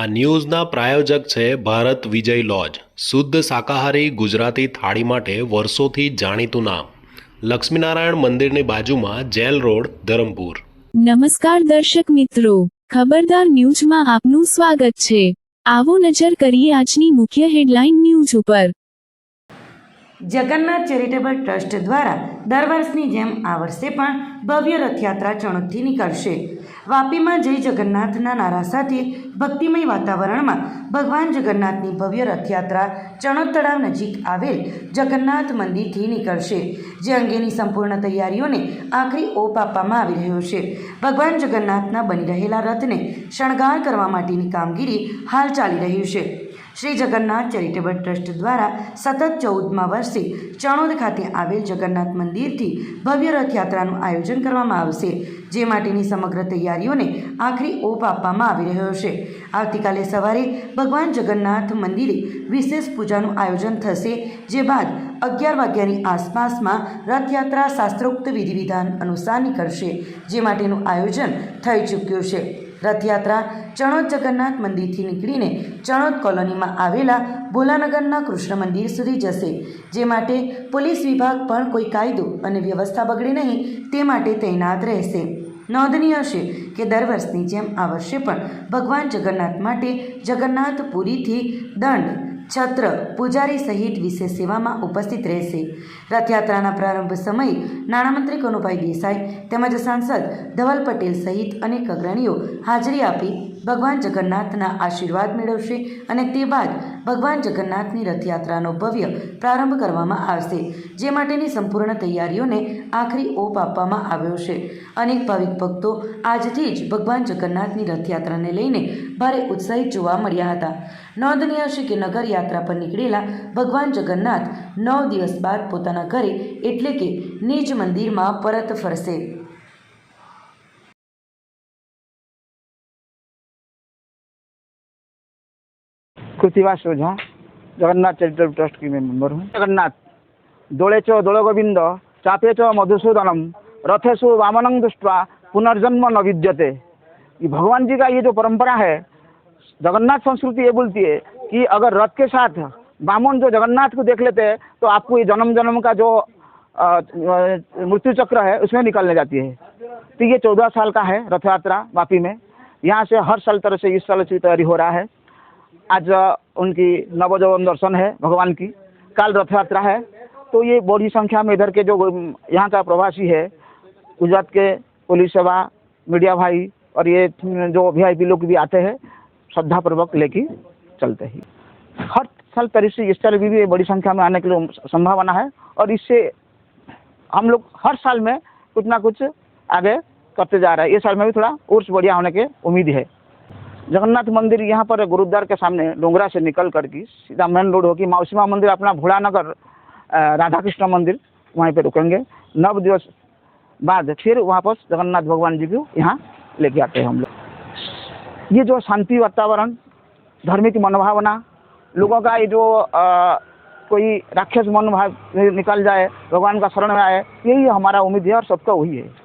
આ ન્યૂઝના પ્રાયોજક છે ભારત વિજય લોજ. શુદ્ધ શાકાહારી ગુજરાતી થાળી માટે વર્ષોથી જાણીતું નામ. લક્ષ્મીનારાયણ મંદિરની બાજુમાં જેલ રોડ ધરમપુર. નમસ્કાર દર્શક મિત્રો. ખબરદાર ન્યૂઝમાં આપનું સ્વાગત છે. આવો નજર કરીએ આજની મુખ્ય હેડલાઇન ન્યૂઝ ઉપર. જગન્નાથ ચેરિટેબલ ટ્રસ્ટ દ્વારા દર વર્ષની જેમ આ વર્ષે પણ ભવ્ય રથયાત્રા ચણોદથી નીકળશે. વાપીમાં જય જગન્નાથના નારા સાથે ભક્તિમય વાતાવરણમાં ભગવાન જગન્નાથની ભવ્ય રથયાત્રા ચણોદ તળાવ નજીક આવેલ જગન્નાથ મંદિરથી નીકળશે. જે અંગેની સંપૂર્ણ તૈયારીઓને આખરી ઓપ આપવામાં આવી રહ્યો છે. ભગવાન જગન્નાથના બની રહેલા રથને શણગાર કરવા માટેની કામગીરી હાલ ચાલી રહ્યું છે. શ્રી જગન્નાથ ચેરિટેબલ ટ્રસ્ટ દ્વારા સતત ચૌદમા વર્ષે ચણોદ ખાતે આવેલ જગન્નાથ મંદિરથી ભવ્ય રથયાત્રાનું આયોજન કરવામાં આવશે, જે માટેની સમગ્ર તૈયારીઓને આખરી ઓપ આપવામાં આવી રહ્યો છે. આવતીકાલે સવારે ભગવાન જગન્નાથ મંદિરે વિશેષ પૂજાનું આયોજન થશે, જે બાદ અગિયાર વાગ્યાની આસપાસમાં રથયાત્રા શાસ્ત્રોક્ત વિધિ વિધાન અનુસાર નીકળશે, જે માટેનું આયોજન થઈ ચૂક્યું છે. રથયાત્રા ચણોદ જગન્નાથ મંદિરથી નીકળીને ચણોદ કોલોનીમાં આવેલા ભોલાનગરના કૃષ્ણ મંદિર સુધી જશે. જે માટે પોલીસ વિભાગ પણ કોઈ કાયદો અને વ્યવસ્થા બગડે નહીં તે માટે તૈનાત રહેશે. નોંધનીય છે કે દર વર્ષની જેમ આ વર્ષે પણ ભગવાન જગન્નાથ માટે જગન્નાથપુરીથી દંડ છત્ર પૂજારી સહિત વિશેષ સેવામાં ઉપસ્થિત રહેશે. રથયાત્રાના પ્રારંભ સમયે નાણામંત્રી કનુભાઈ દેસાઈ તેમજ સાંસદ ધવલ પટેલ સહિત અનેક અગ્રણીઓ હાજરી આપી ભગવાન જગન્નાથના આશીર્વાદ મેળવશે અને તે બાદ ભગવાન જગન્નાથની રથયાત્રાનો ભવ્ય પ્રારંભ કરવામાં આવશે, જે માટેની સંપૂર્ણ તૈયારીઓને આખરી ઓપ આપવામાં આવ્યો છે. અનેક ભાવિક ભક્તો આજથી જ ભગવાન જગન્નાથની રથયાત્રાને લઈને ભારે ઉત્સાહિત જોવા મળ્યા હતા. નોંધનીય છે કે નગર યાત્રા પર નીકળેલા ભગવાન જગન્નાથ નવ દિવસ બાદ પોતાના ઘરે એટલે કે નિજ મંદિરમાં પરત ફરશે. कृतिवास ओझा जगन्नाथ चैरिटेबल ट्रस्ट की मैं मेंबर हूँ। जगन्नाथ दोले चो दोल गोविंद चापे चो मधुसूदनम रथेशु वामनं दृष्टवा पुनर्जन्म न विद्यते। ये भगवान जी का ये जो परंपरा है, जगन्नाथ संस्कृति ये बोलती है कि अगर रथ के साथ बामन जो जगन्नाथ को देख लेते हैं तो आपको ये जन्म जन्म का जो मृत्यु चक्र है, उसमें निकलने जाती है। तो ये चौदह साल का है रथ यात्रा वापी में। यहाँ से हर साल तरह से इस साल से तैयारी हो रहा है। आज उनकी नवजवन दर्शन है भगवान की। काल रथ यात्रा है। तो ये बड़ी संख्या में इधर के जो यहाँ का प्रवासी है गुजरात के पुलिस सेवा मीडिया भाई और ये जो वी लोग भी आते हैं श्रद्धापूर्वक लेके चलते हैं। हर साल तरह से इस साल भी, भी बड़ी संख्या में आने के लिए संभावना है और इससे हम लोग हर साल में कुछ ना कुछ आगे करते जा रहे हैं। ये साल में भी थोड़ा उर्स बढ़िया होने की उम्मीद है। जगन्नाथ मंदिर यहाँ पर गुरुद्वार के सामने डोंगरा से निकल कर की सीधा मेन रोड होगी माउसीमा मंदिर अपना भोलानगर राधा कृष्ण मंदिर वहीं पर रुकेंगे। नव दिवस बाद फिर वापस जगन्नाथ भगवान जी को यहाँ लेके आते हैं हम लोग। ये जो शांति वातावरण धार्मिक मनोभावना लोगों का ये जो अ, कोई राक्षस मनोभाव निकल जाए भगवान का शरण में आए यही हमारा उम्मीद है और सबका वही है।